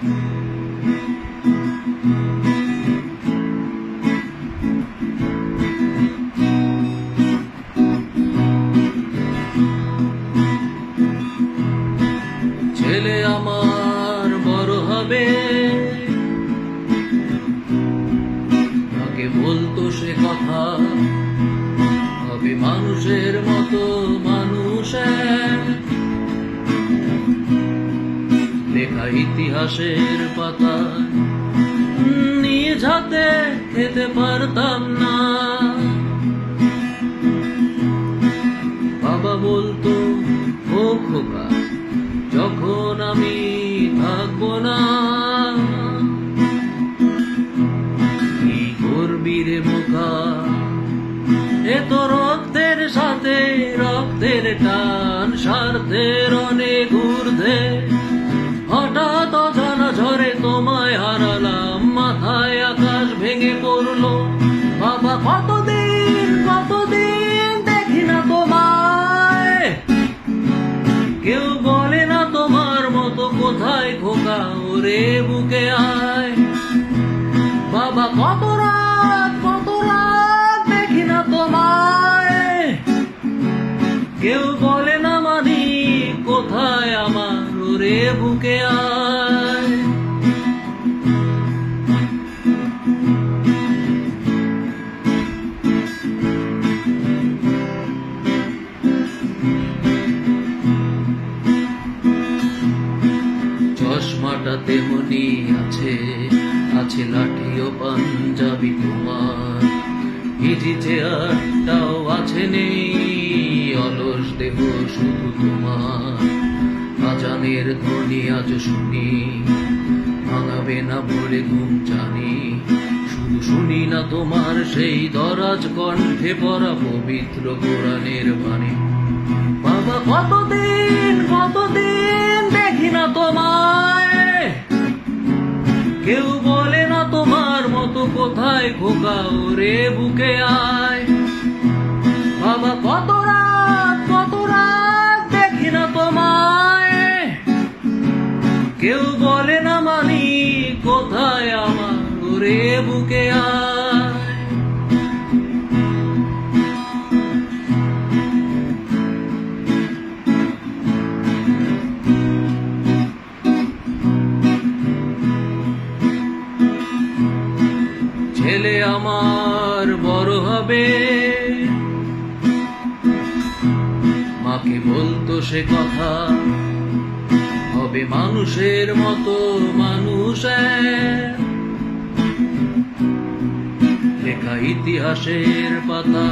ছেলে আমার বড় হবে। তাকে বলতো সে কথা। হবে মানুষের মতো মানুষ ইতিহাসের পাতা নিজ হাতে খেতে পারতাম না। বাবা বলতো, ও খোকা, যখন আমি থাকব না, কি করবি রে বোকা? এ তো রক্তের সাথে, রক্তের টান, স্বার্থের অনেক ঊর্ধ্বে। আকাশ ভেঙে পড়ল। বাবা, কতদিন কতদিন দেখি না তোমায়। কেউ বলে না তোমার মতো কোথায় খোকা ওরে বুকে আয়। বাবা, কত রাত কত রাত দেখি না তোমায়। কেউ বলে না মানি কোথায় আমার ওরে বুকে আয়। চশমাটা তেমনি আছে। আছে লাঠি ও পাঞ্জাবি তোমার। ইজি চেয়ারটাও আছে নেই, অলস দেহ শুধু তোমার। আজানের ধ্বনি আজ শুনি, ভাঙাবে না বলে ঘুম জানি। শুধু শুনি না তোমার সেই দরাজ কণ্ঠে পড়া পবিত্র কোরআনের বাণী। বাবা কতদিন কেউ বলে না তোমার মতো কোথায় খোকা ওরে বুকে আয়। বাবা, কত রাত কত রাত দেখি না তোমায়। কেউ বলে না মানি কোথায় আমার ওরে বুকে আয়। ছেলে আমার বড় হবে মাকে বলতো সে কথা, হবে মানুষের মতো মানুষ। লেখা ইতিহাসের পাতা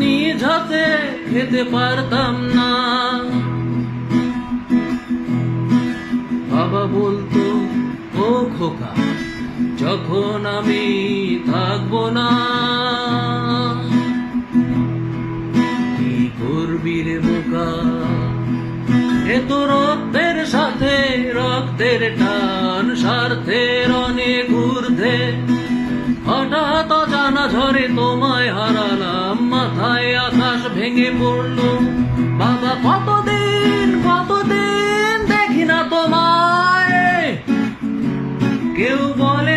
নিজ হাতে খেতে পারতাম না বাবা বলতো, ও খোকা যখন আমি থাকব না, কি করবি রে বোকা? এ তো রক্তের সাথে, রক্তের টান, স্বার্থের অনেক ঊর্ধ্বে হঠাৎ জানা ঝরে তোমায় হারালাম, মাথায় আকাশ ভেঙে পড়ল। বাবা, কতদিন কতদিন দেখি না তোমায়? কেউ বলে